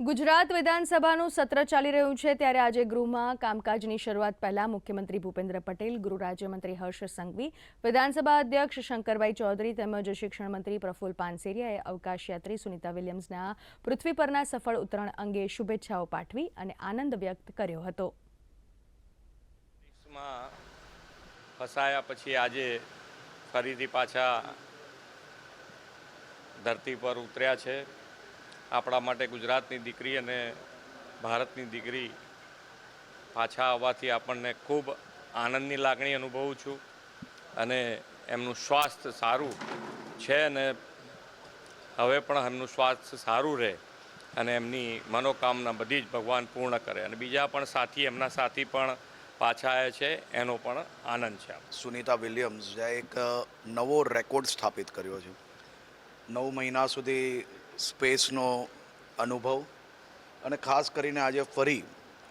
ગુજરાત વિધાનસભાનું સત્ર ચાલી રહ્યું છે ત્યારે આજે ગૃહમાં કામકાજની શરૂઆત પહેલા મુખ્યમંત્રી ભૂપેન્દ્ર પટેલ, ગૃહ રાજ્યમંત્રી હર્ષ સંઘવી, વિધાનસભા અધ્યક્ષ શંકરભાઈ ચૌધરી તેમજ શિક્ષણ મંત્રી પ્રફુલ્લ પાનસેરિયાએ અવકાશયાત્રી સુનિતા વિલિયમ્સના પૃથ્વી પરના સફળ ઉતરણ અંગે શુભેચ્છાઓ પાઠવી અને આનંદ વ્યક્ત કર્યો હતો. ફસાયા પછી આજે ફરીથી પાછા ધરતી પર ઉતર્યા છે. આપણા માટે ગુજરાતની દીકરી અને ભારતની દીકરી પાછા આવવાથી આપણને ખૂબ આનંદની લાગણી અનુભવું છું અને એમનું સ્વાસ્થ્ય સારું છે અને હવે પણ એમનું સ્વાસ્થ્ય સારું રહે અને એમની મનોકામના બધી જ ભગવાન પૂર્ણ કરે અને બીજા પણ સાથી એમના સાથી પણ પાછા આવ્યા છે, એનો પણ આનંદ છે સુનિતા વિલિયમ્સ, જે એક નવો રેકોર્ડ સ્થાપિત કર્યો છે. નવ મહિના સુધી સ્પેસનો અનુભવ અને ખાસ કરીને આજે ફરી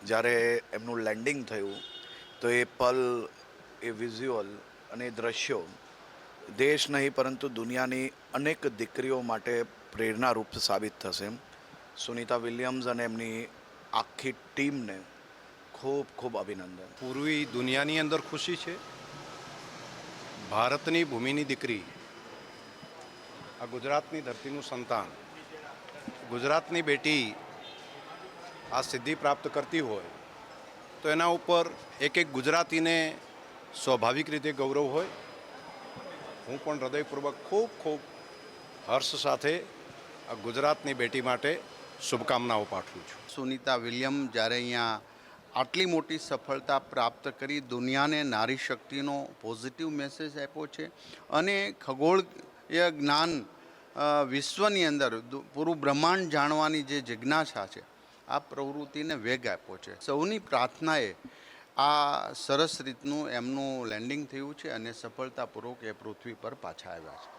જ્યારે એમનું લેન્ડિંગ થયું, તો એ પલ, એ વિઝ્યુઅલ અને એ દ્રશ્યો દેશ નહીં, પરંતુ દુનિયાની અનેક દીકરીઓ માટે પ્રેરણારૂપ સાબિત થશે. સુનિતા વિલિયમ્સ અને એમની આખી ટીમને ખૂબ ખૂબ અભિનંદન. પૂર્વી દુનિયાની અંદર ખુશી છે. ભારતની ભૂમિની દીકરી, આ ગુજરાતની ધરતીનું સંતાન ગુજરાતની બેટી આ સિદ્ધિ પ્રાપ્ત કરતી હોય, તો એના ઉપર એક એક ગુજરાતીને સ્વાભાવિક રીતે ગૌરવ હોય. હું પણ હૃદયપૂર્વક ખૂબ ખૂબ હર્ષ સાથે આ ગુજરાતની બેટી માટે શુભકામનાઓ પાઠવું છું. સુનિતા વિલિયમ, જ્યારે અહીંયા આટલી મોટી સફળતા પ્રાપ્ત કરી, દુનિયાને નારી શક્તિનો પોઝિટિવ મેસેજ આપ્યો છે અને ખગોળીય જ્ઞાન વિશ્વની અંદર પૂરું બ્રહ્માંડ જાણવાની જે જિજ્ઞાસા છે, આ પ્રવૃત્તિને વેગ આપ્યો છે. સૌની પ્રાર્થનાએ આ સરસ રીતનું એમનું લેન્ડિંગ થયું છે અને સફળતાપૂર્વક એ પૃથ્વી પર પાછા આવ્યા છે.